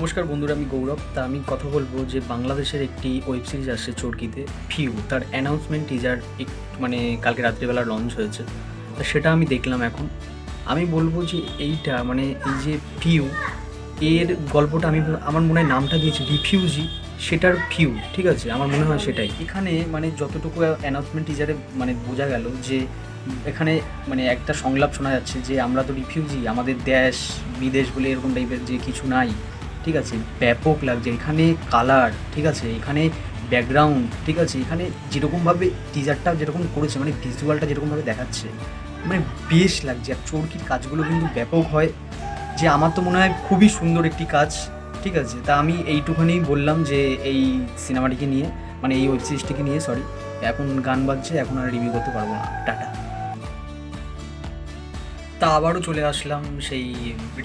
নমস্কার বন্ধুরা, আমি গৌরব। তা আমি কথা বলব যে বাংলাদেশের একটি ওয়েব সিরিজ আসছে চরকিতে ফিউ তার অ্যানাউন্সমেন্ট টিজার মানে কালকে রাত্রিবেলা লঞ্চ হয়েছে। তা সেটা আমি দেখলাম এখন। আমি বলব যে এইটা মানে এই যে ফিউ এর গল্পটা আমি আমার মনে হয় নামটা দিয়েছি রিফিউজি সেটার ফিউ ঠিক আছে? আমার মনে হয় সেটাই। এখানে মানে যতটুকু অ্যানাউন্সমেন্ট টিজারে মানে বোঝা গেল যে এখানে মানে একটা সংলাপ শোনা যাচ্ছে যে আমরা তো রিফিউজি আমাদের দেশ, বিদেশ বলে এরকম টাইপের যে কিছু নাই। ঠিক আছে? ব্যাপক লাগছে। এখানে কালার ঠিক আছে? এখানে ব্যাকগ্রাউন্ড ঠিক আছে? এখানে যেরকমভাবে টিজারটা যেরকম করেছে মানে ভিজুয়ালটা যেরকমভাবে দেখাচ্ছে মানে বেশ লাগছে। আর চোরকির কাজগুলো কিন্তু ব্যাপক হয়। যে আমার তো মনে হয় খুবই সুন্দর একটি কাজ, ঠিক আছে? তা আমি এইটুখানি বললাম যে এই সিনেমাটিকে নিয়ে মানে এই ওয়েব সিরিজটিকে নিয়ে সরি এখন গান বাজছে, এখন আর রিভিউ করতে পারব না। টাটা। তা আবারও চলে আসলাম সেই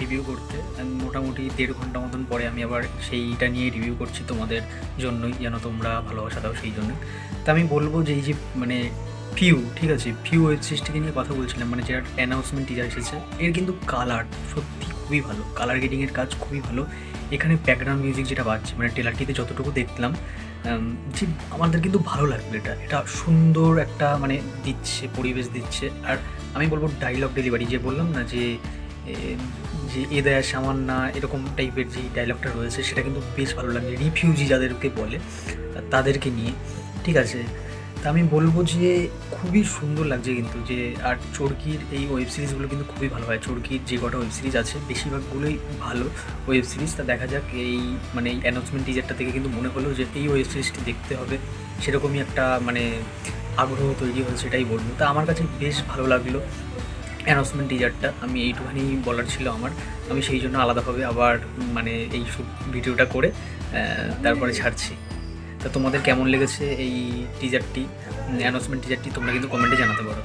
রিভিউ করতে মোটামুটি দেড় ঘণ্টা মতন পরে আমি আবার সেইটা নিয়ে রিভিউ করছি তোমাদের জন্যই, যেন তোমরা ভালোবাসা দাও সেই জন্য তা আমি বলব যে এই যে মানে ফিউ ঠিক আছে? ফিউ ওয়েব সিরিজটিকে নিয়ে কথা বলছিলাম মানে যেটা অ্যানাউন্সমেন্ট টিজার এসেছে, এর কিন্তু কালার সত্যি খুবই ভালো। কালার গ্রেডিংয়ের কাজ খুবই ভালো। এখানে ব্যাকগ্রাউন্ড মিউজিক যেটা বাজছে মানে টেলারটিতে যতটুকু দেখলাম যে আমাদের কিন্তু ভালো লাগবে এটা। এটা সুন্দর একটা মানে দিচ্ছে, পরিবেশ দিচ্ছে। আর আমি বলব ডায়লগ ডেলিভারি যে বললাম না যে যে এ দেয়া সামান না এরকম টাইপের যে ডায়লগটা রয়েছে, সেটা কিন্তু বেশ ভালো লাগছে রিফিউজি যাদেরকে বলে তাদেরকে নিয়ে। ঠিক আছে? তা আমি বলব যে, খুবই সুন্দর লাগছে কিন্তু যে, আর চরকির এই ওয়েব সিরিজগুলো কিন্তু খুবই ভালো হয়। চরকির যে কটা ওয়েব সিরিজ আছে, বেশিরভাগগুলোই ভালো ওয়েব সিরিজ তা দেখা যাক এই মানে এই অ্যানাউন্সমেন্ট টিজারটা থেকে কিন্তু মনে হলো যে, এই ওয়েব সিরিজটি দেখতে হবে। সেরকমই একটা মানে আগ্রহ তৈরি হয়েছে সেটাই বলব। তা আমার কাছে বেশ ভালো লাগল অ্যানাউন্সমেন্ট টিজারটা আমি এইটুখানি বলার ছিল আমার। আমি সেই জন্য আলাদাভাবে আবার মানে এই সব ভিডিওটা করে তারপরে ছাড়ছি। তা তোমাদের কেমন লেগেছে এই টিজারটি অ্যানাউন্সমেন্ট টিজারটি তোমরা কিন্তু কমেন্টে জানাতে পারো।